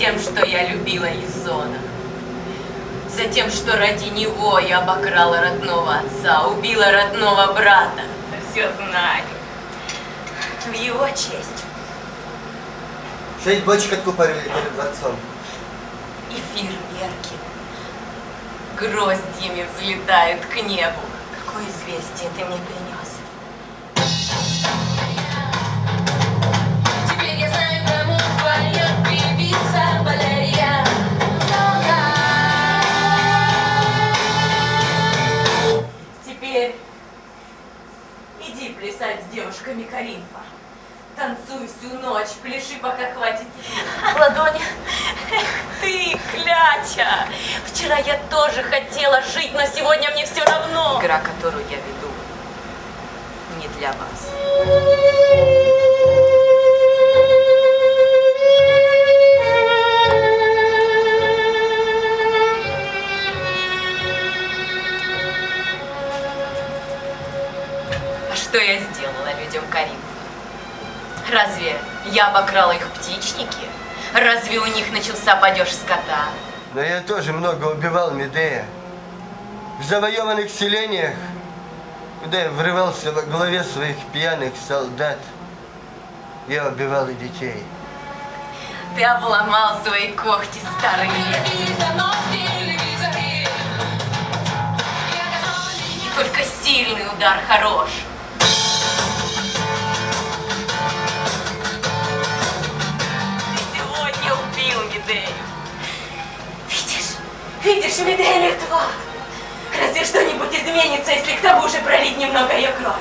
тем, что я любила Езона. За тем, что ради него я обокрала родного отца, убила родного брата. Все знаю. В его честь. Шесть бочек откупорили перед дворцом. И фейерверки гроздьями взлетают к небу. Какое известие ты мне принес? Теперь иди плясать с девушками Каринфа. Танцуй всю ночь, пляши, пока хватит сил. Ладони. Эх ты, кляча! Вчера я тоже хотела жить, но сегодня мне все равно. Игра, которую я веду, не для вас. Что я сделала людям Каринфа? Разве я обокрала их птичники? Разве у них начался падеж скота? Но я тоже много убивал Медея. В завоеванных селениях, куда я врывался во главе своих пьяных солдат, я убивал и детей. Ты обломал свои когти, готова И только сильный удар хорош. Видишь? Медея мертва. Разве что-нибудь изменится, если к тому же пролить немного ее крови.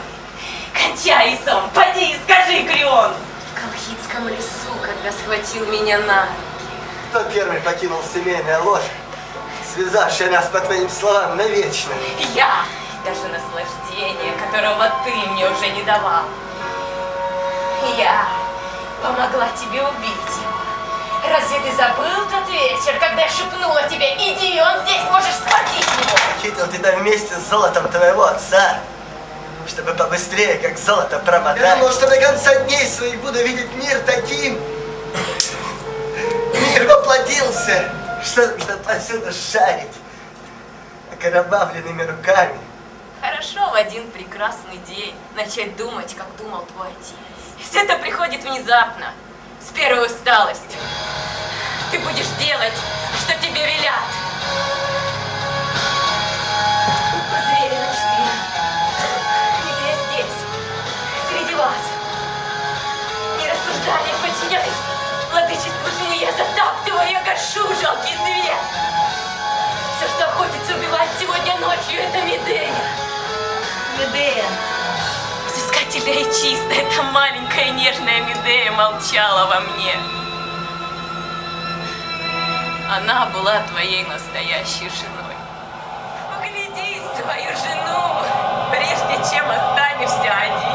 Кончай, Исон, поди и скажи Криону. В Колхидском лесу, когда схватил меня на руки. Кто первый покинул семейное ложь, связавшее нас, по твоим словам, навечно? Я даже наслаждение, которого ты мне уже не давал. Я помогла тебе убить его. Разве ты забыл тот вечер, когда я шепнула тебе, иди, он здесь, можешь схватить его? Хитил тебя вместе с золотом твоего отца, чтобы побыстрее, как золото, промотать. Я думал, что до конца дней своих буду видеть мир таким. Мир воплотился, что, что повсюду шарит окровавленными руками. Хорошо в один прекрасный день начать думать, как думал твой отец. Все это приходит внезапно, с первой усталостью. Делать, что тебе велят. Звери ночные, где здесь, среди вас. Не рассуждая, подчиняясь владычеству тьмы, я затаптываю, я гашу жалкий зверь. Все, что охотится убивать сегодня ночью, это Медея. Медея. Взыскательная и чистая, эта маленькая нежная Медея молчала во мне. Она была твоей настоящей женой. В свою жену, прежде чем останешься один.